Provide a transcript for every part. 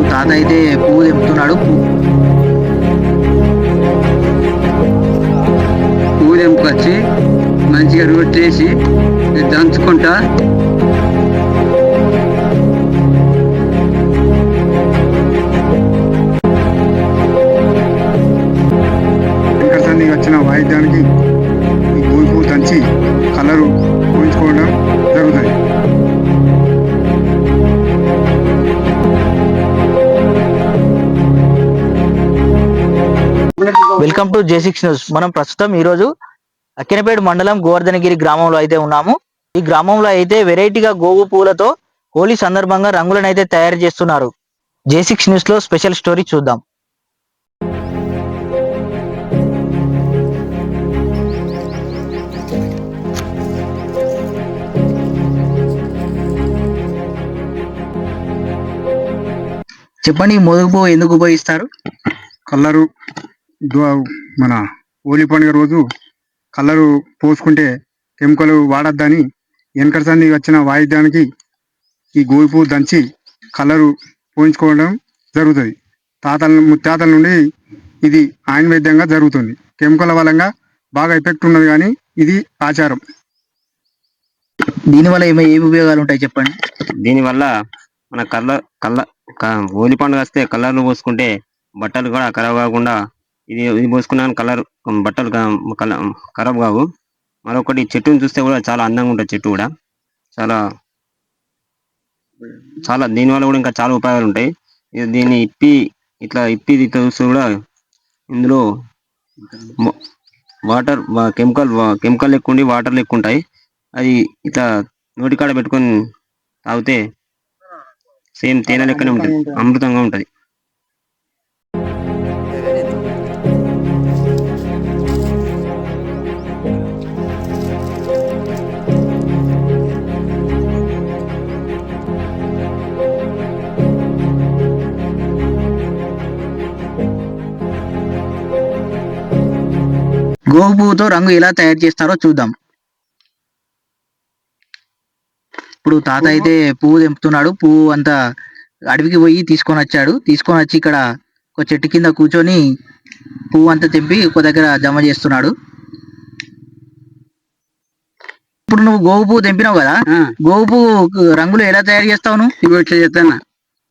ఇప్పుడు తాత అయితే పువ్వు తెంపుతున్నాడు. పువ్వు తెంపుకొచ్చి మంచిగా రోట్లేసి దంచుకుంటా. వచ్చిన వాయిద్యానికి ఈ గోధుమ పువ్వు దంచి కలరు పోయించుకోవడం జరుగుతుంది. Welcome to J six news మనం ప్రస్తుతం ఈ రోజు అక్కినపేట మండలం గోవర్ధనగిరి గ్రామంలో అయితే ఉన్నాము. ఈ గ్రామంలో అయితే వెరైటీగా గోవు పూలతో హోలీ సందర్భంగా రంగులను అయితే తయారు చేస్తున్నారు. జే సిక్స్ న్యూస్లో స్పెషల్ స్టోరీ చూద్దాం. చెప్పండి ఈ ఎందుకు ఉపయోగిస్తారు? కలరు. మన హోలీ పండుగ రోజు కలరు పోసుకుంటే కెమికల్ వాడొద్దని వెనకటసంది వచ్చిన వాయిద్యానికి ఈ పువ్వు దంచి కలరు పోయించుకోవడం జరుగుతుంది. తాతల ముత్తాతల నుండి ఇది ఆయుర్వేద్యంగా జరుగుతుంది. కెమికల్ వలంగా బాగా ఎఫెక్ట్ ఉన్నది కానీ ఇది ఆచారం. దీనివల్ల ఏమి ఏమి ఉపయోగాలు ఉంటాయి చెప్పండి? దీనివల్ల మన కళ్ళ కళ్ళ హోలీ పండుగ వస్తే కలర్లు పోసుకుంటే బట్టలు కూడా ఖరాబ్ కాకుండా ఇది ఇది పోసుకున్నాను కలర్ బట్టలు కల- ఖరాబ్ కావు. మరొకటి చెట్టుని చూస్తే కూడా చాలా అందంగా ఉంటుంది చెట్టు కూడా. చాలా చాలా దీనివల్ల కూడా ఇంకా చాలా ఉపయోగాలు ఉంటాయి. దీన్ని ఇప్పి ఇట్లా ఇప్పి ఇట్లా చూస్తే కూడా ఇందులో వాటర్ కెమికల్ కెమికల్ ఎక్కువ వాటర్ ఎక్కువ ఉంటాయి. అది ఇట్లా నోటికాడ పెట్టుకొని తాగితే సేమ్ తేనె లెక్కనే ఉంటుంది అమృతంగా ఉంటది. గోగు పువ్వుతో రంగు ఎలా తయారు చేస్తారో చూద్దాం. ఇప్పుడు తాత అయితే పువ్వు తెంపుతున్నాడు. పువ్వు అంతా అడవికి పోయి తీసుకొని వచ్చాడు. తీసుకొని వచ్చి ఇక్కడ ఒక చెట్టు కింద కూర్చొని పువ్వు అంతా తెంపి ఒక దగ్గర జమ చేస్తున్నాడు. ఇప్పుడు నువ్వు గోగు పువ్వు తెంపినావు కదా? గోగు పువ్వు రంగులు ఎలా తయారు చేస్తావు నువ్వు? ఇగో ఇట్లా చేస్తాను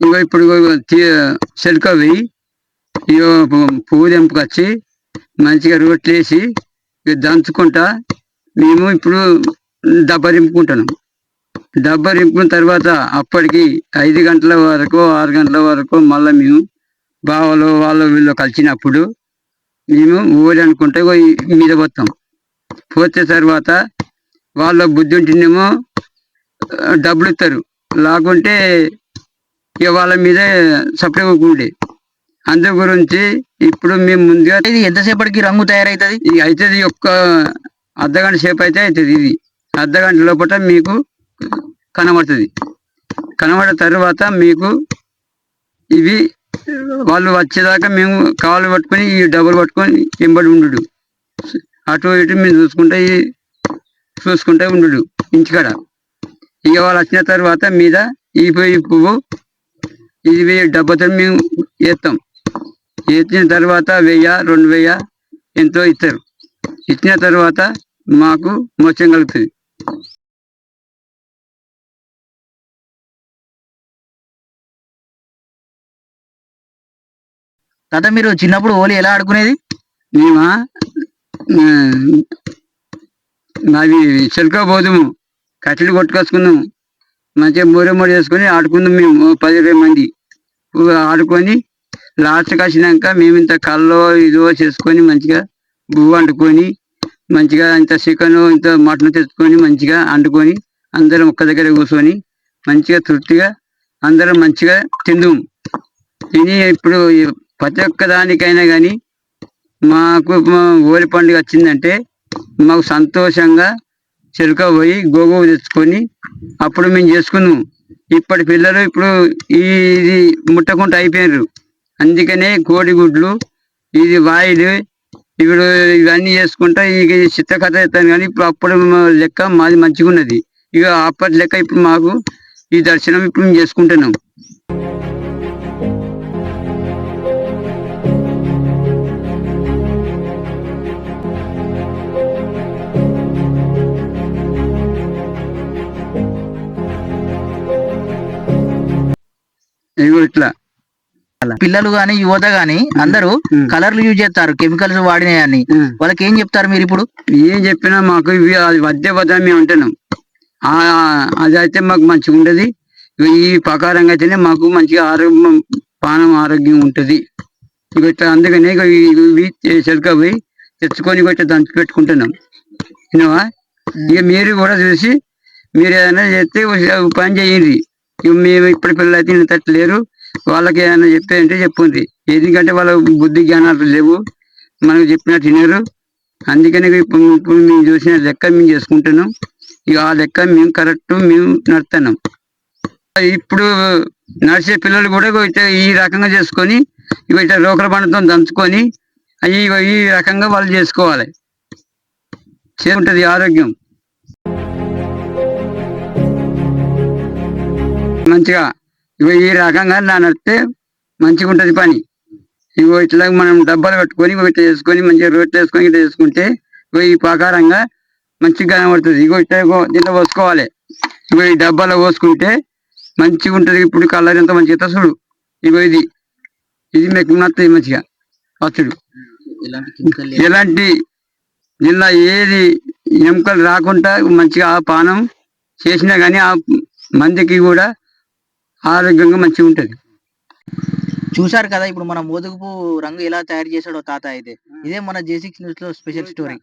ఇగో ఇప్పుడు చెరుకవి ఇగో పువ్వు తెంపుకొచ్చి మంచిగా రోట్లు వేసి దంచుకుంటా మేము ఇప్పుడు డబ్బా రింపుకుంటాను డబ్బా రింపుకున్న తర్వాత అప్పటికి ఐదు గంటల వరకు ఆరు గంటల వరకు మళ్ళీ మేము బావలు వాళ్ళు వీళ్ళు కలిసినప్పుడు మేము ఊరి అనుకుంటే మీద పోతాం. పోతే తర్వాత వాళ్ళ బుద్ధి ఉంటుందేమో డబ్బులు ఇస్తారు. లేకుంటే ఇక వాళ్ళ మీదే సపరేట్ ఉండే. అందు గురించి ఇప్పుడు మేము ముందుగా ఇది ఎంతసేపటికి రంగు తయారైతుంది? ఇది అవుతుంది ఒక్క అర్ధ గంట సేపు అయితే అవుతుంది ఇది. అర్ధ గంట లోపల మీకు కనబడుతుంది. కనబడిన తర్వాత మీకు ఇవి వాళ్ళు వచ్చేదాకా మేము కాళ్ళు పట్టుకొని ఈ డబ్బులు పట్టుకొని ఎంబడి ఉండు అటు ఇటు మేము చూసుకుంటే చూసుకుంటే ఉండు ఇంటికాడ. ఇక వాళ్ళు వచ్చిన తర్వాత మీద ఈ పువ్వు- ఇది డబ్బతో మేము వేస్తాం ఇచ్చిన తర్వాత వెయ్య రెండు వెయ్య ఎంతో ఇస్తారు. ఇచ్చిన తర్వాత మాకు మోక్షం కలుగుతుంది. తాత మీరు చిన్నప్పుడు హోలీ ఎలా ఆడుకునేది? మేమా? అవి మాది పోదుము కట్టెలు కొట్టుకొచ్చుకున్నాము. మంచిగా మూరే మూడు వేసుకొని ఆడుకుందాం మేము పది ఇరవై మంది. ఆడుకొని లాస్ట్కి వచ్చినాక మేము ఇంత కల్లో ఇదో చేసుకొని మంచిగా బువ్వ వండుకొని మంచిగా ఇంత చికెన్ ఇంత మటన్ తెచ్చుకొని మంచిగా వండుకొని అందరం ఒక్క దగ్గర కూర్చొని మంచిగా తృప్తిగా అందరం మంచిగా తిందాం. తిని ఇప్పుడు ప్రతి ఒక్క దానికైనా కానీ మాకు ఓలి పండుగ వచ్చిందంటే మాకు సంతోషంగా చెరుక పోయి గోగోవు తెచ్చుకొని అప్పుడు మేము చేసుకున్నాం. ఇప్పటి పిల్లలు ఇప్పుడు ఈ ఇది ముట్టకుండా అయిపోయారు అందుకనే కోడిగుడ్లు ఇది వాయిలు ఇప్పుడు ఇవన్నీ చేసుకుంటా ఇక ఈ ఎత్తాను కానీ ఇప్పుడు అప్పుడు లెక్క మాది మంచిగా ఉన్నది ఇక అప్పటి లెక్క ఇప్పుడు మాకు ఈ దర్శనం ఇప్పుడు మేము చేసుకుంటున్నాం. పిల్లలు గాని యువత గాని అందరూ. కలర్లు యూజ్ చేస్తారు కెమికల్స్ వాడినాయని. వాళ్ళకి ఏం చెప్తారు మీరు ఇప్పుడు? ఏం చెప్పినా మాకు ఇవి అది వద్దే వద్ద మేము అంటున్నాం. అది అయితే మాకు మంచిగా ఉండదు. ఈ ప్రకారంగా అయితేనే మాకు మంచిగా ఆరోగ్యం పానం ఆరోగ్యం ఉంటది. ఇట్లా అందుకనే ఇవి చెరుక పోయి తెచ్చుకొని ఇట్లా దంచి పెట్టుకుంటున్నాం. విన్నావా? ఇక మీరు కూడా చూసి మీరు ఏదైనా చేస్తే పని చేయండి. మేము ఇప్పటి పిల్లలు అయితే ఇంత లేరు. వాళ్ళకి ఏమైనా చెప్పేదంటే చెప్పుంది. ఎందుకంటే వాళ్ళ బుద్ధి జ్ఞానాలు లేవు. మనకు చెప్పినట్టు తినరు అందుకని ఇప్పుడు మేము చూసిన లెక్క మేము చేసుకుంటున్నాం. ఇక ఆ లెక్క మేము కరెక్ట్ మేము నడుతున్నాం ఇప్పుడు నడిచే పిల్లలు కూడా ఈ రకంగా చేసుకొని ఇక ఇట్లా రోకల బండతో దంచుకొని అవి ఈ రకంగా వాళ్ళు చేసుకోవాలి. చేసుకుంటది ఆరోగ్యం. మంచిగా ఇగో ఈ రకంగా నా నడితే మంచిగా ఉంటది పని. ఇగో ఇట్లా మనం డబ్బాలు పెట్టుకొని ఇట్లా చేసుకొని మంచిగా రోట్లు వేసుకొని ఇట్లా చేసుకుంటే ఇగో ఈ ప్రకారంగా మంచిగా కనబడుతుంది. ఇగో ఇట్లా దీంట్లో పోసుకోవాలి. ఇగో ఈ డబ్బాలో పోసుకుంటే మంచిగా ఉంటది ఇప్పుడు కలర్ ఎంత మంచిగా చూడు. ఇగో ఇది. ఇది మీకు నచ్చుతుంది మంచిగా. వచ్చుడు ఎలాంటి జిల్లా ఏది ఎముకలు రాకుండా మంచిగా ఆ పానం చేసినా కానీ ఆ మందికి కూడా ఆరోగ్యంగా మంచిగా ఉంటది. చూశారు కదా ఇప్పుడు మన మోదుగుపు రంగు ఎలా తయారు చేశాడో తాత అయితే. ఇదే మన జే సిక్స్ న్యూస్లో స్పెషల్ స్టోరీ